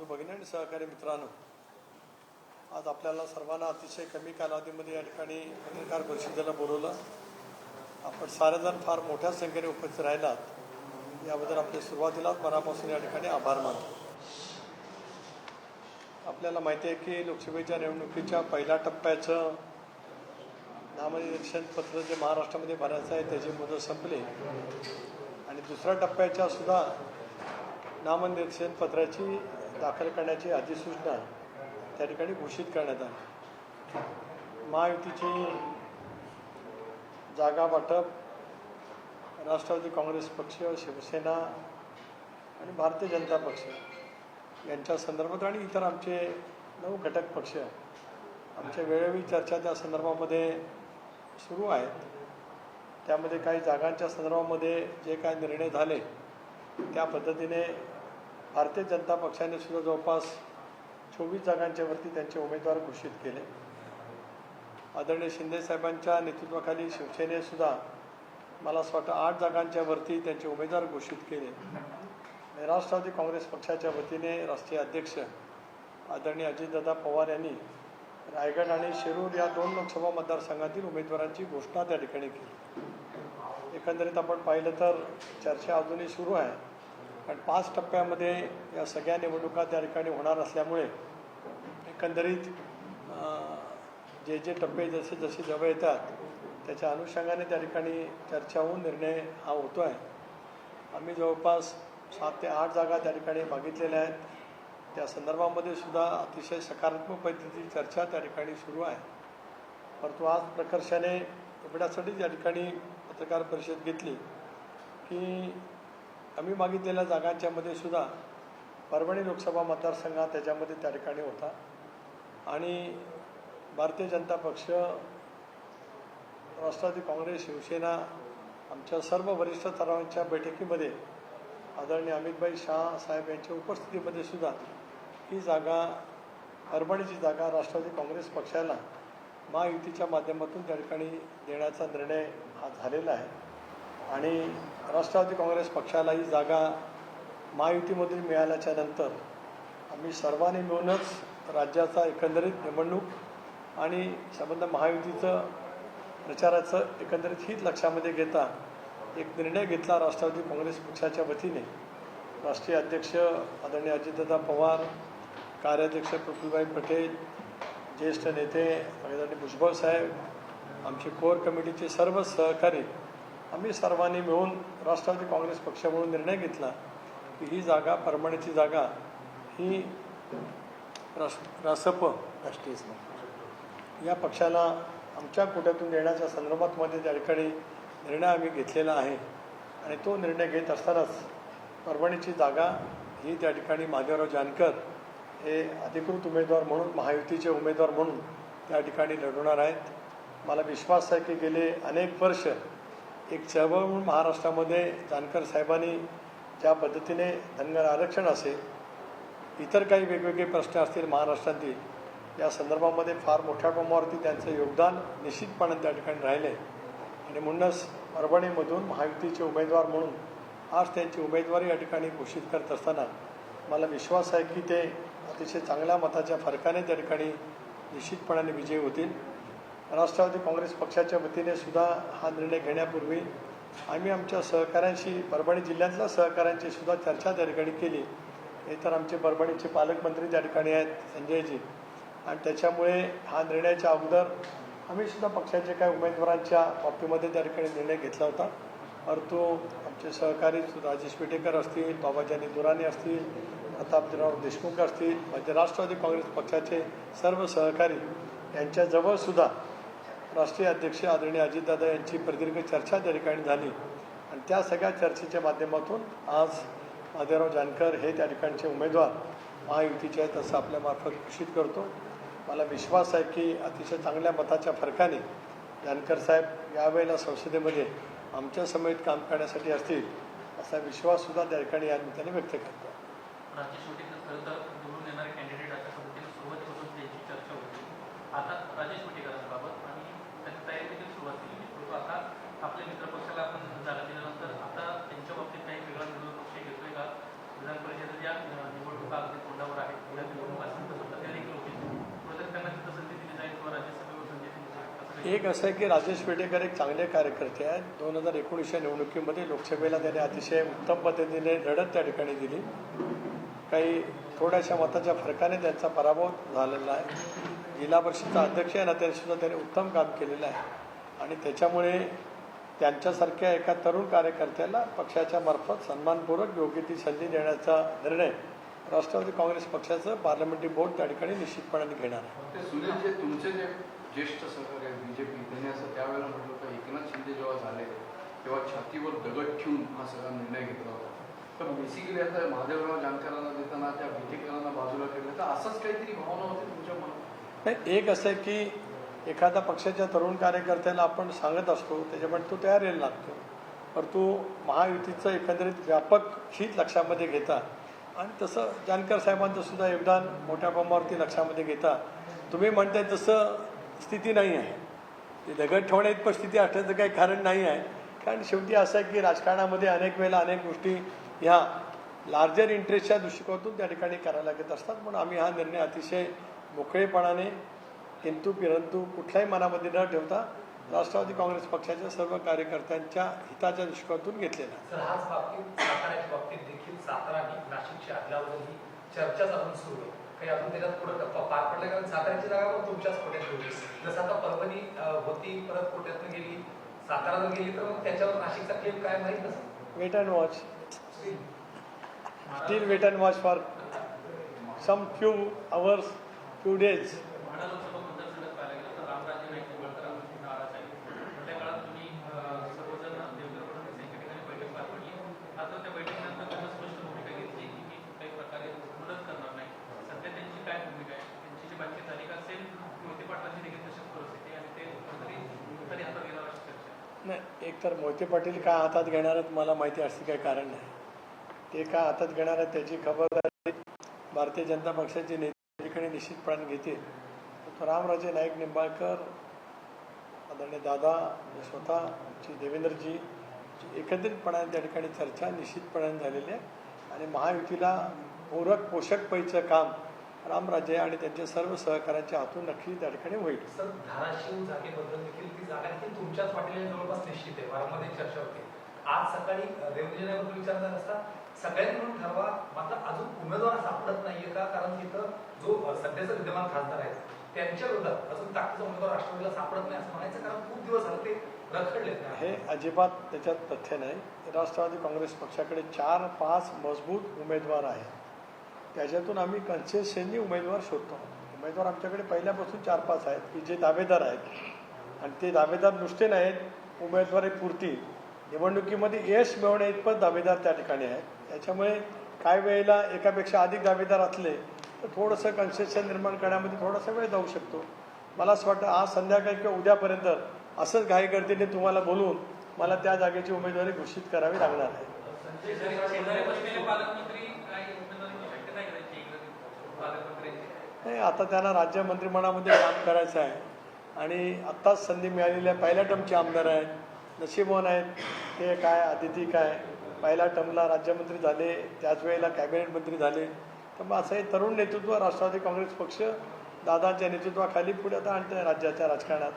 बंधू भगिनी आणि सहकारी मित्रांनो आज आपल्याला सर्वांना अतिशय कमी कालावधीमध्ये या ठिकाणी पत्रकार परिषदेला बोलवलं. आपण सारेजण फार मोठ्या संख्येने उपस्थित राहिलात. याबद्दल आपले सुरुवातीलाच मनापासून या ठिकाणी आभार मानतो. आपल्याला माहिती आहे की लोकसभेच्या निवडणुकीच्या पहिल्या टप्प्याचं नामनिर्देशन पत्र जे महाराष्ट्रामध्ये भरायचं आहे त्याची मुदत संपली. आणि दुसऱ्या टप्प्याच्या सुद्धा नामनिर्देशन पत्राची दाखल करण्याची अधिसूचना त्या ठिकाणी घोषित करण्यात आली. महायुतीची जागा वाटप राष्ट्रवादी काँग्रेस पक्ष शिवसेना आणि भारतीय जनता पक्ष यांच्या संदर्भात आणि इतर आमचे नऊ घटक पक्ष आमच्या वेळोवेळी चर्चा त्या संदर्भामध्ये सुरू आहेत. त्यामध्ये काही जागांच्या संदर्भामध्ये जे काय निर्णय झाले त्या पद्धतीने भारतीय जनता पक्षाने सुद्धा जवळपास चोवीस जागांच्या वरती त्यांचे उमेदवार घोषित केले. आदरणीय शिंदेसाहेबांच्या नेतृत्वाखाली शिवसेनेसुद्धा मला असं वाटतं आठ जागांच्या वरती त्यांचे उमेदवार घोषित केले. राष्ट्रवादी काँग्रेस पक्षाच्या वतीने राष्ट्रीय अध्यक्ष आदरणीय अजितदादा पवार यांनी रायगड आणि शिरूर या दोन लोकसभा मतदारसंघातील उमेदवारांची घोषणा त्या ठिकाणी केली. एकंदरीत आपण पाहिलं तर चर्चा अजूनही सुरू आहे. कारण पाच टप्प्यामध्ये या सगळ्या निवडणुका त्या ठिकाणी होणार असल्यामुळे एकंदरीत जे जे टप्पे जसे जसे जवळ येतात त्याच्या अनुषंगाने त्या ठिकाणी चर्चा होऊन निर्णय हा होतो आहे आम्ही जवळपास सात ते आठ जागा त्या ठिकाणी मागितलेल्या आहेत. त्या संदर्भामध्ये सुद्धा अतिशय सकारात्मक पद्धतीची चर्चा त्या ठिकाणी सुरू आहे. परंतु आज प्रकर्षाने एवढ्यासाठीच या ठिकाणी पत्रकार परिषद घेतली की आम्ही मागितलेल्या जागांच्यामध्ये सुद्धा परभणी लोकसभा मतदारसंघ त्याच्यामध्ये त्या ठिकाणी होता. आणि भारतीय जनता पक्ष राष्ट्रवादी काँग्रेस शिवसेना आमच्या सर्व वरिष्ठ तरावांच्या बैठकीमध्ये आदरणीय अमितभाई शाह साहेब यांच्या उपस्थितीमध्ये सुद्धा ही जागा परभणीची जागा राष्ट्रवादी काँग्रेस पक्षाला महायुतीच्या माध्यमातून त्या ठिकाणी देण्याचा निर्णय हा झालेला आहे. आणि राष्ट्रवादी काँग्रेस पक्षाला ही जागा महायुतीमधून मिळाल्याच्या नंतर आम्ही सर्वांनी मिळूनच राज्याचा एकंदरीत निवडणूक आणि संबंध महायुतीचं प्रचाराचं एकंदरीत हित लक्षामध्ये घेता एक निर्णय घेतला राष्ट्रवादी काँग्रेस पक्षाच्या वतीने. राष्ट्रीय अध्यक्ष आदरणीय अजितदादा पवार कार्याध्यक्ष पृथ्वीभाई पटेल ज्येष्ठ नेते आदरणीय भुजबळ साहेब आमचे कोर कमिटीचे सर्व सहकारी आम्ही सर्वांनी मिळून राष्ट्रवादी काँग्रेस पक्ष म्हणून निर्णय घेतला की ही जागा परभणीची जागा ही रास रासप राष्ट्रीय या पक्षाला आमच्या कोट्यातून देण्याच्या संदर्भात मध्ये त्या ठिकाणी निर्णय आम्ही घेतलेला आहे. आणि तो निर्णय घेत असतानाच परभणीची जागा ही त्या ठिकाणी महादेवराव जानकर हे अधिकृत उमेदवार म्हणून महायुतीचे उमेदवार म्हणून त्या ठिकाणी लढवणार आहेत. मला विश्वास आहे की गेले अनेक वर्ष एक चळवळ म्हणून महाराष्ट्रामध्ये जानकर साहेबांनी ज्या पद्धतीने धनगर आरक्षण असेल इतर काही वेगवेगळे प्रश्न असतील महाराष्ट्रातील या संदर्भामध्ये फार मोठ्या प्रमाणावरती त्यांचं योगदान निश्चितपणे त्या ठिकाणी राहिले. आणि म्हणूनच परभणीमधून महायुतीचे उमेदवार म्हणून आज त्यांची उमेदवारी या ठिकाणी घोषित करत असताना मला विश्वास आहे की ते अतिशय चांगल्या मताच्या फरकाने त्या ठिकाणी निश्चितपणाने विजयी होतील. राष्ट्रवादी काँग्रेस पक्षाच्या वतीने सुद्धा हा निर्णय घेण्यापूर्वी आम्ही आमच्या सहकाऱ्यांशी परभणी जिल्ह्यातल्या सहकाऱ्यांची सुद्धा चर्चा त्या ठिकाणी केली. हे तर आमचे परभणीचे पालकमंत्री त्या ठिकाणी आहेत संजयजी. आणि त्याच्यामुळे हा निर्णयाच्या अगोदर आम्ही सुद्धा पक्षाचे काही उमेदवारांच्या बाबतीमध्ये त्या ठिकाणी निर्णय घेतला होता. परंतु आमचे सहकारी राजेश पेटेकर असतील बाबाजानी दुराणे असतील प्रतापराव देशमुख असतील म्हणजे राष्ट्रवादी काँग्रेस पक्षाचे सर्व सहकारी यांच्याजवळ सुद्धा राष्ट्रीय अध्यक्ष आदरणीय अजितदादा यांची प्रदीर्घ चर्चा त्या ठिकाणी झाली. आणि त्या सगळ्या चर्चेच्या माध्यमातून आज माधवराव जानकर हे त्या ठिकाणचे उमेदवार महायुतीचे आहेत असं आपल्यामार्फत घोषित करतो. मला विश्वास आहे की अतिशय चांगल्या मताच्या फरकाने जानकर साहेब यावेळेला संसदेमध्ये आमच्या समेत काम करण्यासाठी असतील असा विश्वाससुद्धा त्या ठिकाणी या निमित्ताने व्यक्त करतो. आता शेवटी खरं तर निवडून येणारे कॅन्डिडेट अशा पद्धतीने सुरुवातीपासून त्यांची चर्चा होती आता राजेश मुटेकरांबाबत आणि त्याची तयारी देखील सुरुवात केली परंतु आता आपल्या मित्रपक्षाला आपण जागा दिल्यानंतर आता त्यांच्या बाबतीत काही वेगळा विरोधी पक्ष घेतोय का विधान परिषदेच्या अं, निवडणुका अगदी तोंडावर आहेत एक असं आहे की राजेश पेटेकर एक चांगले कार्यकर्ते आहेत. दोन हजार एकोणीसच्या निवडणुकीमध्ये लोकसभेला त्याने अतिशय उत्तम पद्धतीने लढत त्या ठिकाणी दिली. काही थोड्याशा मताच्या फरकाने त्यांचा पराभव झालेला आहे. जिल्हा परिषदचा अध्यक्ष आहे ना त्यासुद्धा त्याने उत्तम काम केलेलं आहे. आणि त्याच्यामुळे त्यांच्यासारख्या एका तरुण कार्यकर्त्याला पक्षाच्या मार्फत सन्मानपूर्वक योग्य ती संधी देण्याचा निर्णय राष्ट्रवादी काँग्रेस पक्षाचं पार्लमेंटरी बोर्ड त्या ठिकाणी निश्चितपणाने घेणार आहे. ज्येष्ठ सरकार आहे बी जे ज्येष्ठ सहकारी त्यांनी असं त्यावेळेला म्हटलं होतं एकनाथ शिंदे जेव्हा झाले तेव्हा छातीवर दगड ठेवून हा सगळा निर्णय घेतला होता. तर बेसिकली आता महादेवराव जानकरांना देताना त्या बीजेकरांना बाजूला केलं तर असंच काहीतरी भावना होती तुमच्या मनात? एक असं आहे की एखादा पक्षाच्या तरुण कार्यकर्त्याला आपण सांगत असतो त्याच्यामुळे तो तयार यायला लागतो. परंतु महायुतीचं एकंदरीत व्यापक हित लक्षामध्ये घेता. आणि तसं जानकर साहेबांचं सुद्धा योगदान मोठ्या प्रमाणावरती लक्षामध्ये घेता. तुम्ही म्हणताय तसं स्थिती नाही आहे. ते दगड ठेवण्या इतपत स्थिती असण्याचं काही कारण नाही आहे. कारण शेवटी असं आहे की राजकारणामध्ये अनेक वेळेला अनेक गोष्टी ह्या लार्जर इंटरेस्टच्या दृष्टिकोनातून त्या ठिकाणी करायला लागत असतात. म्हणून आम्ही हा निर्णय अतिशय मोकळेपणाने किंतु परंतु कुठल्याही मनामध्ये न ठेवता राष्ट्रवादी काँग्रेस पक्षाच्या सर्व कार्यकर्त्यांच्या हिताच्या दृष्टिकोनातून घेतलेला काही अजून त्याच्यात पुढे पार पडला कारण साताऱ्याची जागा पण तुमच्याच कोट्यात होती. जसं आता परभणी होती परत कोट्यातनं गेली सातारा जर गेली तर मग त्याच्यावर नाशिकचा खेळ काय माहीत नसेल wait and watch still wait and watch for some few hours few days Madha Lok Sabha मतदारसंघात पाहायला गेलं तर रामराजे नाईक निंबाळकर आमची नाराज आहे त्या काळात तुम्ही अं, सर्वजण देवेंद्र फडणवीस यांच्या ठिकाणी बैठक पार पडली आता त्या बैठकीनंतर त्यांना स्पष्ट भूमिका घेतली की मी कुठल्याही प्रकारे मदत करणार नाही सध्या त्यांची काय भूमिका आहे त्यांची जी बातचीत झाली का सेम मोहिते पाटलांची देखील तशीच परिस्थिती आहे आणि ते कुठेतरी कुठेतरी हातात गेला अशी चर्चा आहे. नाही एकतर मोहिते पाटील का हातात घेणार आहेत मला माहिती असते काही कारण नाही ते का हातात घेणार आहेत त्याची खबरदारी भारतीय जनता पक्षाचे नेते त्या ठिकाणी निश्चितपणाने घेतील तो रामराजे नाईक निंबाळकर आदरणीय दादा स्वतः श्री देवेंद्रजी एकत्रितपणाने त्या ठिकाणी चर्चा निश्चितपणाने झालेली आहे आणि महायुतीला पूरक पोषक पैचं काम रामराजे आणि त्यांच्या सर्व सहकाऱ्यांच्या हातून नक्की त्या ठिकाणी होईल. सर धाराशिव जागेबद्दल देखील ती जागा देखील तुमच्याच पाटील जवळपास निश्चित आहे. वारंवार एक चर्चा होते. आज सकाळी असता सगळ्यांनी म्हणून ठरवा मात्र अजून उमेदवार सापडत नाहीये का? कारण तिथं जो सध्याचा विद्यमान खासदार आहे त्यांच्या विरोधात अजून ताकदीचा उमेदवार राष्ट्रवादीला सापडत नाही असं म्हणायचं कारण खूप दिवस झाले ते रखडलेत. नाही हे अजिबात त्याच्यात तथ्य नाही. राष्ट्रवादी काँग्रेस पक्षाकडे चार पाच मजबूत उमेदवार आहेत. त्याच्यातून आम्ही कन्सेशननी उमेदवार शोधतो उमेदवार आमच्याकडे पहिल्यापासून चार पाच आहेत की जे दावेदार आहेत आणि ते दावेदार नुसते नाहीत उमेदवारी पुरती निवडणुकीमध्ये यश मिळवण्या इतपत दावेदार त्या ठिकाणी आहेत त्याच्यामुळे काही वेळेला एकापेक्षा अधिक दावेदार असले तर थोडंसं कन्सेशन निर्माण करण्यामध्ये थोडासा वेळ जाऊ शकतो मला असं वाटतं आज संध्याकाळी किंवा उद्यापर्यंत असंच घाईगर्दीने तुम्हाला बोलून मला त्या जागेची उमेदवारी घोषित करावी लागणार आहे शेजारी शेजारी बसलेले पालकमंत्री काय उमेदवाराची शक्यता आहे का त्यांची इकडे पालकमंत्र्यांची नाही आता त्यांना राज्य मंत्रिमंडळामध्ये काम करायचं आहे. आणि आत्ताच संधी मिळालेली आहे. पहिल्या टर्मचे आमदार आहेत. नशीबवान आहेत. ते काय अतिथी काय? पहिल्या टर्मला राज्यमंत्री झाले. त्याच वेळेला कॅबिनेट मंत्री झाले. तर मग असं हे तरुण नेतृत्व राष्ट्रवादी काँग्रेस पक्ष दादांच्या नेतृत्वाखाली पुढे आता आणतं राज्याच्या राजकारणात.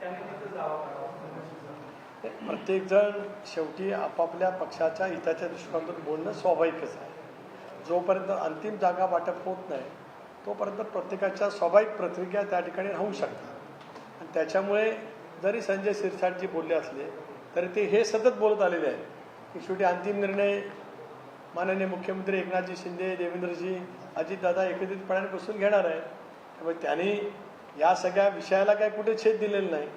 त्यांनी प्रत्येकजण शेवटी आपापल्या पक्षाच्या हिताच्या दृष्टिकोनातून बोलणं स्वाभाविकच आहे. जोपर्यंत अंतिम जागा वाटप होत नाही तोपर्यंत प्रत्येकाच्या स्वाभाविक प्रतिक्रिया त्या ठिकाणी राहू शकतात. आणि त्याच्यामुळे जरी संजय सिरसाटजी बोलले असले तरी ते हे सतत बोलत आलेले आहेत की शेवटी अंतिम निर्णय माननीय मुख्यमंत्री एकनाथजी शिंदे देवेंद्रजी अजितदादा एकत्रितपणाने बसून घेणार आहे त्यामुळे त्यांनी या सगळ्या विषयाला काय कुठे छेद दिलेला नाही.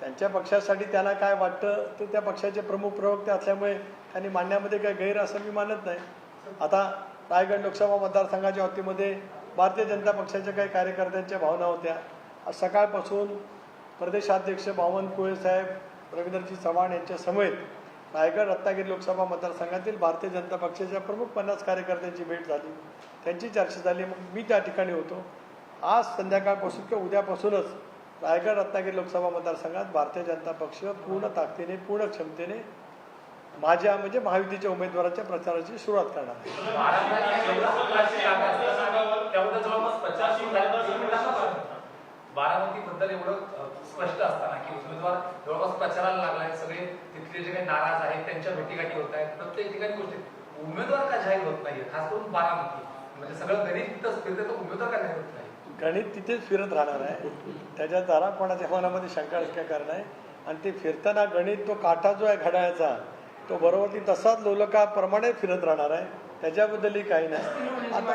त्यांच्या पक्षासाठी त्यांना काय वाटतं ते त्या पक्षाचे प्रमुख प्रवक्ते असल्यामुळे त्यांनी मांडण्यामध्ये काही गैर असं मी मानत नाही. आता रायगड लोकसभा मतदारसंघाच्या वतीमध्ये भारतीय जनता पक्षाच्या काही कार्यकर्त्यांच्या भावना होत्या. आज सकाळपासून प्रदेशाध्यक्ष बावन कुळे साहेब रवींद्रजी चव्हाण यांच्या समेत रायगड रत्नागिरी लोकसभा मतदारसंघातील भारतीय जनता पक्षाच्या प्रमुख पन्नास कार्यकर्त्यांची भेट झाली. त्यांची चर्चा झाली. मग मी त्या ठिकाणी होतो. आज संध्याकाळपासून किंवा उद्यापासूनच रायगड रत्नागिरी लोकसभा मतदारसंघात भारतीय जनता पक्ष पूर्ण ताकदीने पूर्ण क्षमतेने माझ्या म्हणजे महायुतीच्या उमेदवाराच्या प्रचाराची सुरुवात करणार आहे. बारामतीत एवढं ना, एवढं स्पष्ट असताना की उमेदवार जवळपास प्रचाराला लागलाय सगळे तिथले जे काही नाराज आहेत त्यांच्या भेटीगाठी होत आहेत प्रत्येक ठिकाणी गोष्टी. उमेदवार का जाहीर होत नाहीये? खास करून बारामती. म्हणजे सगळं गरीब तिथंच फिरते तर उमेदवार का जाहीर होत नाही? गणित तिथेच फिरत राहणार आहे. त्याच्या जरा कोणाच्या मनामध्ये शंका काय कारण आहे? आणि ते फिरताना गणित तो काटा जो आहे घड्याळाचा तो बरोबर ती तसाच लोलकाप्रमाणे फिरत राहणार आहे. त्याच्याबद्दलही काही नाही. आता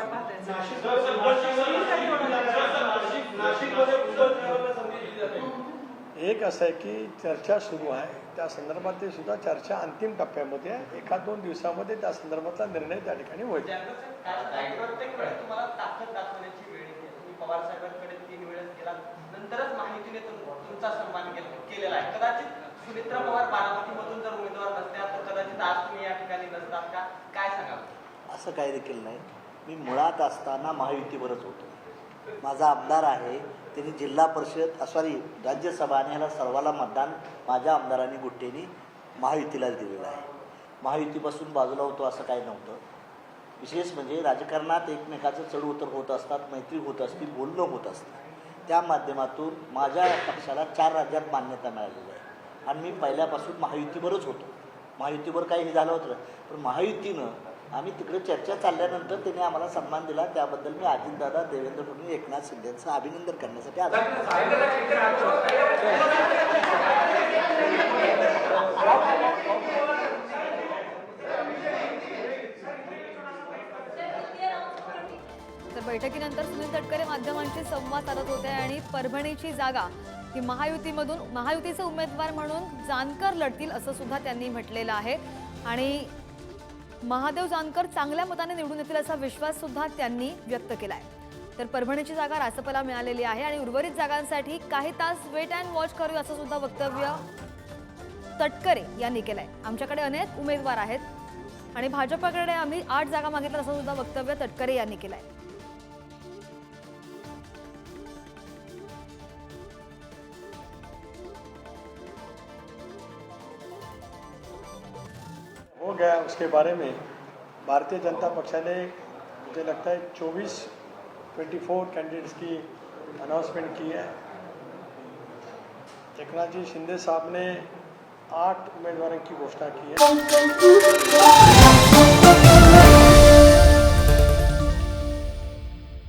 एक असं आहे की चर्चा सुरू आहे. त्या संदर्भात ते सुद्धा चर्चा अंतिम टप्प्यामध्ये आहे. एका दोन दिवसामध्ये त्या संदर्भातला निर्णय त्या ठिकाणी होईल प्रत्येक वेळेस तुम्हाला ताकद दाखवण्याची वेळ येते तुम्ही पवार साहेबांकडे तीन वेळेस गेला नंतरच माहितीने तुम- तुमचा सन्मान केल- केलेला आहे. कदाचित सुमित्रा पवार बारामतीमधून जर उमेदवार नसत्या तर कदाचित आज तुम्ही या ठिकाणी नसतात का? काय सांगाल? असं काही देखील नाही. मी मुळात असताना महायुतीवरच होतो. माझा आमदार आहे त्यांनी जिल्हा परिषद सॉरी राज्यसभा आणि ह्याला सर्वाला मतदान माझ्या आमदारांनी गुट्टेनी महायुतीलाच दिलेलं आहे. महायुतीपासून बाजूला होतो असं काही नव्हतं. विशेष म्हणजे राजकारणात एकमेकाचं चढ उतर होत असतात मैत्री होत असती बोलणं होत असतं. त्या माध्यमातून माझ्या पक्षाला चार राज्यात मान्यता मिळालेली आहे. आणि मी पहिल्यापासून महायुतीवरच होतो. महायुतीवर काही हे झालं होतं. पण महायुतीनं आम्ही तिकडे चर्चा चालल्यानंतर त्यांनी आम्हाला सन्मान दिला. त्याबद्दल मी अजितदादा देवेंद्र फडणवीस एकनाथ शिंदेचं अभिनंदन करण्यासाठी आलो. बैठकीनंतर सुनील तटकरे माध्यमांशी संवाद साधत होते आणि परभणीची जागा ही महायुतीमधून महायुतीचे उमेदवार म्हणून जानकर लढतील असं सुद्धा त्यांनी म्हटलेलं आहे. आणि महादेव जानकर चांगल्या मताने निवडून येतील असा विश्वास सुद्धा त्यांनी व्यक्त केला आहे तर परभणीची जागा रासपला मिळालेली आहे आणि उर्वरित जागांसाठी काही तास वेट अँड वॉच करू असं सुद्धा वक्तव्य तटकरे यांनी केलंय. आमच्याकडे अनेक उमेदवार आहेत आणि भाजपाकडे आम्ही आठ जागा मागितल्या असं सुद्धा वक्तव्य तटकरे यांनी केलंय. गया उसके बारे में भारतीय जनता पक्षा ने मुझे लगता है चौबीस ट्वेंटी फोर कैंडिडेट्स की अनाउंसमेंट की है। एकनाथ जी शिंदे साहब ने आठ उम्मीदवारों की घोषणा की है।